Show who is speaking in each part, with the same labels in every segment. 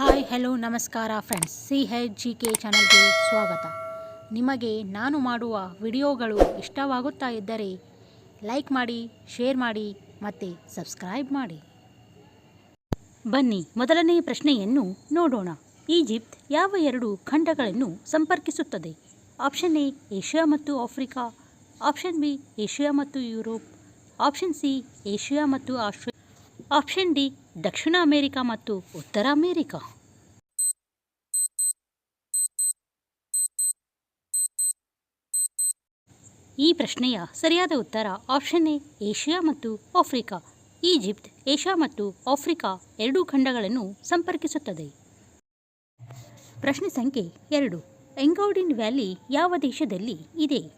Speaker 1: Hi hello ನಮಸ್ಕಾರ friends C H G K ಚಾನಲ್ಗೆ ಸ್ವಾಗತ. ನಿಮಗೆ ನಾನು ಮಾಡುವ ವಿಡಿಯೋಗಳು ಇಷ್ಟವಾಗುತ್ತಾ ಇದ್ದರೆ ಲೈಕ್ ಮಾಡಿ ಶೇರ್ ಮಾಡಿ ಮತ್ತು ಸಬ್ಸ್ಕ್ರೈಬ್ ಮಾಡಿ. ಬನ್ನಿ, ಮೊದಲನೇ ಪ್ರಶ್ನೆಯನ್ನು ನೋಡೋಣ. ಈಜಿಪ್ಟ್ ಯಾವ ಎರಡು ಖಂಡಗಳನ್ನು ಸಂಪರ್ಕಿಸುತ್ತದೆ? ಆಪ್ಷನ್ ಎ ಏಷ್ಯಾ ಮತ್ತು ಆಫ್ರಿಕಾ. ಆಪ್ಷನ್ ಬಿ ಏಷ್ಯಾ ಮತ್ತು ಯುರೋಪ್. ಆಪ್ಷನ್ ಸಿ ಏಷ್ಯಾ ಮತ್ತು ಆಸ್ಟ್ರೇ ಆಪ್ಷನ್ ಡಿ, ದಕ್ಷಿಣ ಅಮೆರಿಕ ಮತ್ತು ಉತ್ತರ ಅಮೆರಿಕ. ಈ ಪ್ರಶ್ನೆಯ ಸರಿಯಾದ ಉತ್ತರ ಆಪ್ಷನ್ ಎ, ಏಷ್ಯಾ ಮತ್ತು ಆಫ್ರಿಕಾ. ಈಜಿಪ್ಟ್, ಏಷ್ಯಾ ಮತ್ತು ಆಫ್ರಿಕಾ ಎರಡೂ ಖಂಡಗಳನ್ನು ಸಂಪರ್ಕಿಸುತ್ತದೆ. ಪ್ರಶ್ನೆ ಸಂಖ್ಯೆ ಎರಡು ಎಂಗೌಡಿನ್ ವ್ಯಾಲಿ ಯಾವ ದೇಶದಲ್ಲಿ ಇದೆ?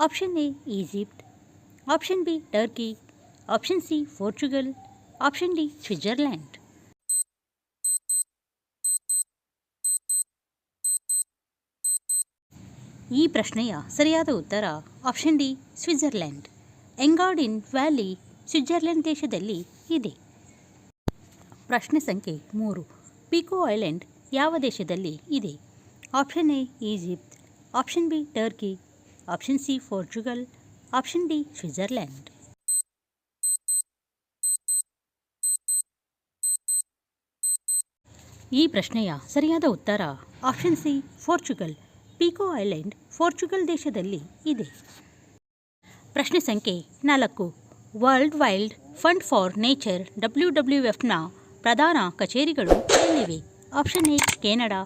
Speaker 1: Option A, Egypt. Option B, Turkey. Option C, Portugal. Option D Switzerland ಈ ಪ್ರಶ್ನೆಯ ಸರಿಯಾದ ಉತ್ತರ option D Switzerland Engadin valley Switzerland ದೇಶದಲ್ಲಿ ಇದೆ. ಪ್ರಶ್ನೆ ಸಂಖ್ಯೆ ಮೂರು ಪಿಕೋ ಐಲ್ಯಾಂಡ್ ಯಾವ ದೇಶದಲ್ಲಿ ಇದೆ? Option A Egypt option B Turkey option C Portugal option D Switzerland ಈ ಪ್ರಶ್ನೆಯ ಸರಿಯಾದ ಉತ್ತರ option C, Portugal. Pico island, Portugal ದೇಶದಲ್ಲಿ ಇದೆ. ಪ್ರಶ್ನೆ ಸಂಖ್ಯೆ ನಾಲ್ಕು. World wild fund for nature, W W ಎಫ್ನ ಪ್ರಧಾನ ಕಚೇರಿಗಳು ಎಲ್ಲಿವೆ? Option A, Canada.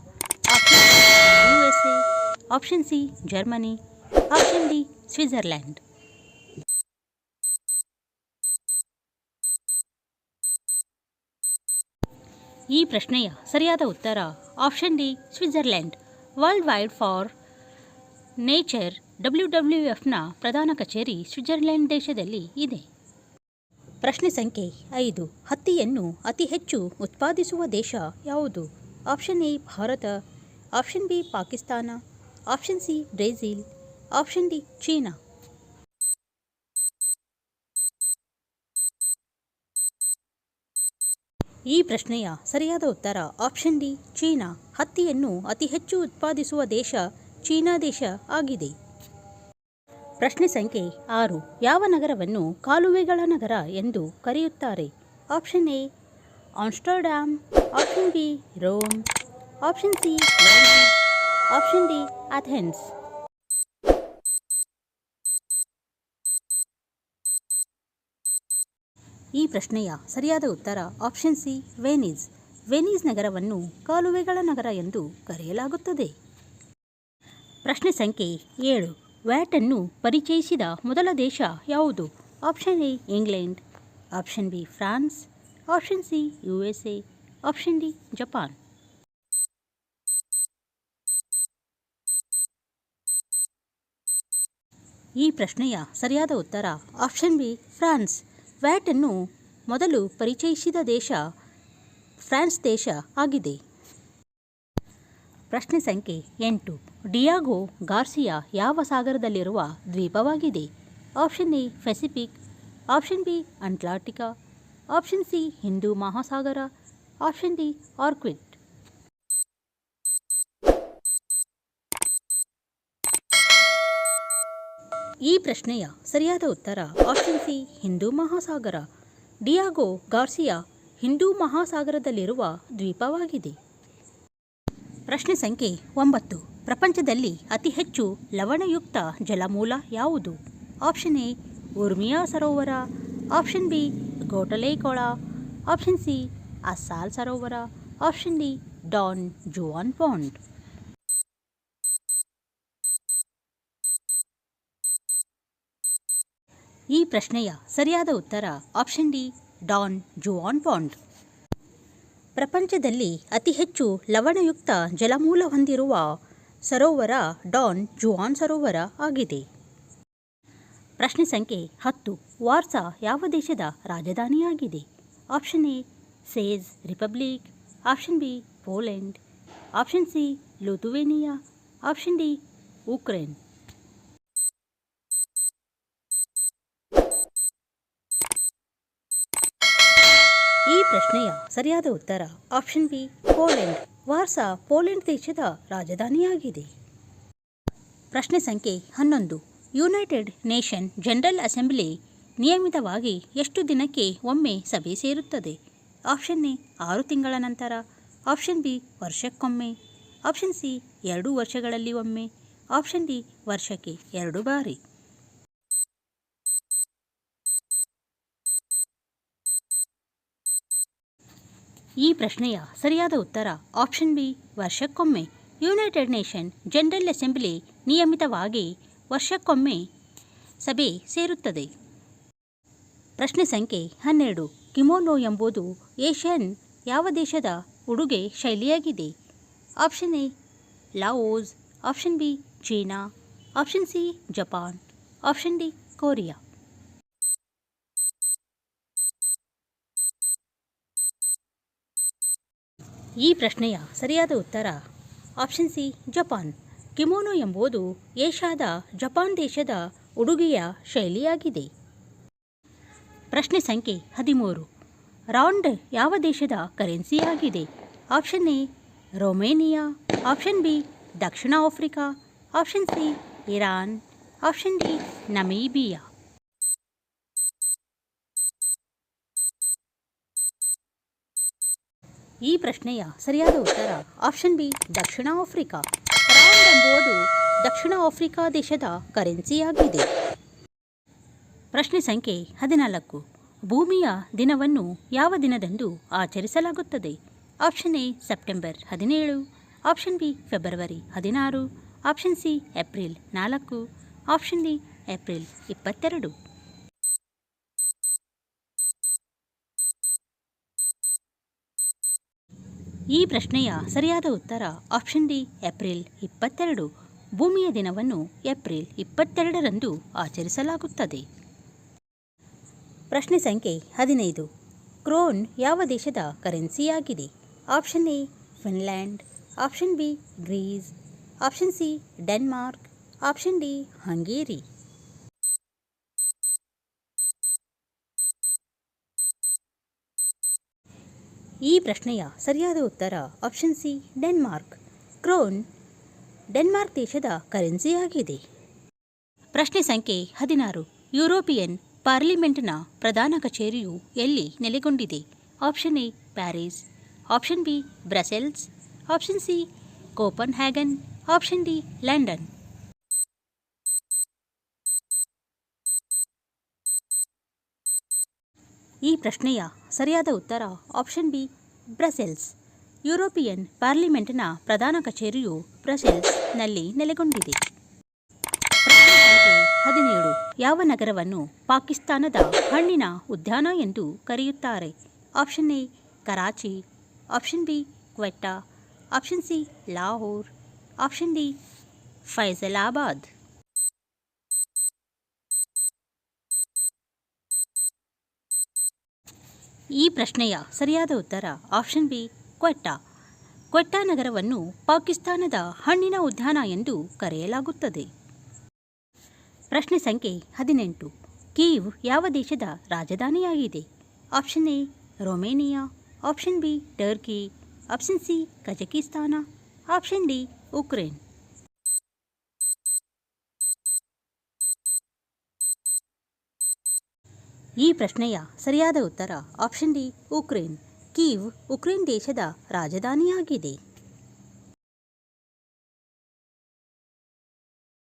Speaker 1: Option U S A. Option C, Germany. Option D, Switzerland. ಈ ಪ್ರಶ್ನೆಯ ಸರಿಯಾದ ಉತ್ತರ option D, Switzerland. World wide for nature W W ಎಫ್ನ ಪ್ರಧಾನ ಕಚೇರಿ ಸ್ವಿಟ್ಜರ್ಲೆಂಡ್ ದೇಶದಲ್ಲಿ ಇದೆ. ಪ್ರಶ್ನೆ ಸಂಖ್ಯೆ ಐದು, ಹತ್ತಿಯನ್ನು ಅತಿ ಹೆಚ್ಚು ಉತ್ಪಾದಿಸುವ ದೇಶ ಯಾವುದು? Option A, Bharat. Option B, Pakistan. Option C, Brazil. Option D, China. ಈ ಪ್ರಶ್ನೆಯ ಸರಿಯಾದ ಉತ್ತರ ಆಪ್ಷನ್ ಡಿ ಚೀನಾ. ಹತ್ತಿಯನ್ನು ಅತಿ ಹೆಚ್ಚು ಉತ್ಪಾದಿಸುವ ದೇಶ ಚೀನಾ ದೇಶ ಆಗಿದೆ. ಪ್ರಶ್ನೆ ಸಂಖ್ಯೆ ಆರು, ಯಾವ ನಗರವನ್ನು ಕಾಲುವೆಗಳ ನಗರ ಎಂದು ಕರೆಯುತ್ತಾರೆ? Option A Amsterdam. Option B Rome. Option C option D Athens. ಈ ಪ್ರಶ್ನೆಯ ಸರಿಯಾದ ಉತ್ತರ ಆಪ್ಷನ್ ಸಿ ವೆನಿಸ್ ವೆನಿಸ್ ನಗರವನ್ನು ಕಾಲುವೆಗಳ ನಗರ ಎಂದು ಕರೆಯಲಾಗುತ್ತದೆ. ಪ್ರಶ್ನೆ ಸಂಖ್ಯೆ ಏಳು. ವ್ಯಾಟನ್ನು ಪರಿಚಯಿಸಿದ ಮೊದಲ ದೇಶ ಯಾವುದು? Option A England option B France option C U S A option D Japan ಈ ಪ್ರಶ್ನೆಯ ಸರಿಯಾದ ಉತ್ತರ ಆಪ್ಷನ್ ಬಿ ಫ್ರಾನ್ಸ್ ವ್ಯಾಟನ್ನು ಮೊದಲು ಪರಿಚಯಿಸಿದ ದೇಶ ಫ್ರಾನ್ಸ್ ದೇಶ ಆಗಿದೆ. ಪ್ರಶ್ನೆ ಸಂಖ್ಯೆ ಎಂಟು. ಡಿಯಾಗೋ ಗಾರ್ಸಿಯಾ ಯಾವ ಸಾಗರದಲ್ಲಿರುವ ದ್ವೀಪವಾಗಿದೆ? Option A, Pacific. Option B, Atlantic. Option C, Hindu ಮಹಾಸಾಗರ. ಆಪ್ಷನ್ ಡಿ ಆರ್ಕ್ವಿಟ್ ಈ ಪ್ರಶ್ನೆಯ ಸರಿಯಾದ ಉತ್ತರ ಆಪ್ಷನ್ ಸಿ, ಹಿಂದೂ ಮಹಾಸಾಗರ. ಡಿಯಾಗೋ ಗಾರ್ಸಿಯಾ ಹಿಂದೂ ಮಹಾಸಾಗರದಲ್ಲಿರುವ ದ್ವೀಪವಾಗಿದೆ. ಪ್ರಶ್ನೆ ಸಂಖ್ಯೆ ಒಂಬತ್ತು. ಪ್ರಪಂಚದಲ್ಲಿ ಅತಿ ಹೆಚ್ಚು ಲವಣಯುಕ್ತ ಜಲಮೂಲ ಯಾವುದು? ಆಪ್ಷನ್ ಎ, ಉರ್ಮಿಯಾ ಸರೋವರ. ಆಪ್ಷನ್ ಬಿ ಗೋಟಲೇಕೊಳ ಆಪ್ಷನ್ ಸಿ, ಅಸ್ಸಾಲ್ ಸರೋವರ. Option D, Don Juan pond. ಈ ಪ್ರಶ್ನೆಯ ಸರಿಯಾದ ಉತ್ತರ option D, Don Juan pond. ಪ್ರಪಂಚದಲ್ಲಿ ಅತಿ ಹೆಚ್ಚು ಲವಣಯುಕ್ತ ಜಲಮೂಲ ಹೊಂದಿರುವ ಸರೋವರ ಡಾನ್ ಜುವಾನ್ ಸರೋವರ ಆಗಿದೆ. ಪ್ರಶ್ನೆ ಸಂಖ್ಯೆ ಹತ್ತು, ವಾರ್ಸಾ ಯಾವ ದೇಶದ ರಾಜಧಾನಿಯಾಗಿದೆ? Option A, Czech Republic. Option B, Poland. Option C, Lithuania. Option D, Ukraine. ಪ್ರಶ್ನೆಯ ಸರಿಯಾದ ಉತ್ತರ option B, Poland. Warsaw Poland ದೇಶದ ರಾಜಧಾನಿಯಾಗಿದೆ. ಪ್ರಶ್ನೆ ಸಂಖ್ಯೆ ಹನ್ನೊಂದು. ಯುನೈಟೆಡ್ ನೇಷನ್ ಜನರಲ್ ಅಸೆಂಬ್ಲಿ ನಿಯಮಿತವಾಗಿ ಎಷ್ಟು ದಿನಕ್ಕೆ ಒಮ್ಮೆ ಸಭೆ ಸೇರುತ್ತದೆ? ಆಪ್ಷನ್ ಎ, ಆರು ತಿಂಗಳ ನಂತರ. ಆಪ್ಷನ್ ಬಿ, ವರ್ಷಕ್ಕೊಮ್ಮೆ. ಆಪ್ಷನ್ ಸಿ, ಎರಡು ವರ್ಷಗಳಲ್ಲಿ ಒಮ್ಮೆ. ಆಪ್ಷನ್ ಡಿ, ವರ್ಷಕ್ಕೆ ಎರಡು ಬಾರಿ. ಈ ಪ್ರಶ್ನೆಯ ಸರಿಯಾದ ಉತ್ತರ ಆಪ್ಷನ್ ಬಿ, ವರ್ಷಕ್ಕೊಮ್ಮೆ ಯುನೈಟೆಡ್ ನೇಷನ್ ಜನರಲ್ ಅಸೆಂಬ್ಲಿ ನಿಯಮಿತವಾಗಿ ವರ್ಷಕ್ಕೊಮ್ಮೆ ಸಭೆ ಸೇರುತ್ತದೆ. ಪ್ರಶ್ನೆ ಸಂಖ್ಯೆ ಹನ್ನೆರಡು, ಕಿಮೋನೋ ಎಂಬುದು ಏಷ್ಯನ್ ಯಾವ ದೇಶದ ಉಡುಗೆ ಶೈಲಿಯಾಗಿದೆ? Option A, Laos, option B, China, option C, Japan, option D, Korea. ಈ ಪ್ರಶ್ನೆಯ ಸರಿಯಾದ ಉತ್ತರ ಆಪ್ಷನ್ ಸಿ, ಜಪಾನ್. ಕಿಮೋನೋ ಎಂಬುದು ಏಷ್ಯಾದ ಜಪಾನ್ ದೇಶದ ಉಡುಗೆಯ ಶೈಲಿಯಾಗಿದೆ. ಪ್ರಶ್ನೆ ಸಂಖ್ಯೆ ಹದಿಮೂರು. ರೌಂಡ್ ಯಾವ ದೇಶದ ಕರೆನ್ಸಿಯಾಗಿದೆ option A, Romania. Option B, Dakshina Africa. Option C, Iran. Option D, Namibia. ಈ ಪ್ರಶ್ನೆಯ ಸರಿಯಾದ ಉತ್ತರ ಆಪ್ಷನ್ ಬಿ ದಕ್ಷಿಣ ಆಫ್ರಿಕಾ. ರಾಂಡ್ ಎಂಬುದು ದಕ್ಷಿಣ ಆಫ್ರಿಕಾ ದೇಶದ ಕರೆನ್ಸಿಯಾಗಿದೆ ಪ್ರಶ್ನೆ ಸಂಖ್ಯೆ ಹದಿನಾಲ್ಕು. ಭೂಮಿಯ ದಿನವನ್ನು ಯಾವ ದಿನದಂದು ಆಚರಿಸಲಾಗುತ್ತದೆ? ಆಪ್ಷನ್ ಎ ಸೆಪ್ಟೆಂಬರ್ ಹದಿನೇಳು. ಆಪ್ಷನ್ ಬಿ ಫೆಬ್ರವರಿ ಹದಿನಾರು. ಆಪ್ಷನ್ ಸಿ ಏಪ್ರಿಲ್ ನಾಲ್ಕು. ಆಪ್ಷನ್ ಡಿ ಏಪ್ರಿಲ್ ಇಪ್ಪತ್ತೆರಡು. ಈ ಪ್ರಶ್ನೆಯ ಸರಿಯಾದ ಉತ್ತರ ಆಪ್ಷನ್ ಡಿ ಏಪ್ರಿಲ್ ಇಪ್ಪತ್ತೆರಡು. ಭೂಮಿಯ ದಿನವನ್ನು ಏಪ್ರಿಲ್ ಇಪ್ಪತ್ತೆರಡರಂದು ಆಚರಿಸಲಾಗುತ್ತದೆ. ಪ್ರಶ್ನೆ ಸಂಖ್ಯೆ ಹದಿನೈದು. ಕ್ರೋನ್ ಯಾವ ದೇಶದ ಕರೆನ್ಸಿಯಾಗಿದೆ? Option A Finland option B Greece option C Denmark option D Hungary ಈ ಪ್ರಶ್ನೆಯ ಸರಿಯಾದ ಉತ್ತರ option C Denmark krone Denmark ದೇಶದ ಕರೆನ್ಸಿಯಾಗಿದೆ ಪ್ರಶ್ನೆ ಸಂಖ್ಯೆ ಹದಿನಾರು. ಯುರೋಪಿಯನ್ ಪಾರ್ಲಿಮೆಂಟ್ನ ಪ್ರಧಾನ ಕಚೇರಿಯು ಎಲ್ಲಿ ನೆಲೆಗೊಂಡಿದೆ? Option A Paris option B Brussels option C Copenhagen option D London ಈ ಪ್ರಶ್ನೆಯ ಸರಿಯಾದ ಉತ್ತರ ಆಪ್ಷನ್ ಬಿ, ಬ್ರಸೆಲ್ಸ್. ಯುರೋಪಿಯನ್ ಪಾರ್ಲಿಮೆಂಟ್ನ ಪ್ರಧಾನ ಕಚೇರಿಯು ಬ್ರಸೆಲ್ಸ್ನಲ್ಲಿ ನೆಲೆಗೊಂಡಿದೆ. ಹದಿನೇಳು. ಯಾವ ನಗರವನ್ನು ಪಾಕಿಸ್ತಾನದ ಹಣ್ಣಿನ ಉದ್ಯಾನ ಎಂದು ಕರೆಯುತ್ತಾರೆ? Option A, Karachi. Option B, Quetta. Option C, Lahore. Option D Faisalabad ಈ ಪ್ರಶ್ನೆಯ ಸರಿಯಾದ ಉತ್ತರ ಆಪ್ಷನ್ ಬಿ ಕ್ವೆಟ್ಟಾ ಕ್ವೆಟ್ಟಾ ನಗರವನ್ನು ಪಾಕಿಸ್ತಾನದ ಹಣ್ಣಿನ ಉದ್ಯಾನ ಎಂದು ಕರೆಯಲಾಗುತ್ತದೆ. ಪ್ರಶ್ನೆ ಸಂಖ್ಯೆ ಹದಿನೆಂಟು. ಕೀವ್ ಯಾವ ದೇಶದ ರಾಜಧಾನಿಯಾಗಿದೆ? Option A Romania option B Turkey option C Kazakhstan option D Ukraine ಈ ಪ್ರಶ್ನೆಯ ಸರಿಯಾದ ಉತ್ತರ option D Ukraine. Kyiv Ukraine ದೇಶದ ರಾಜಧಾನಿಯಾಗಿದೆ.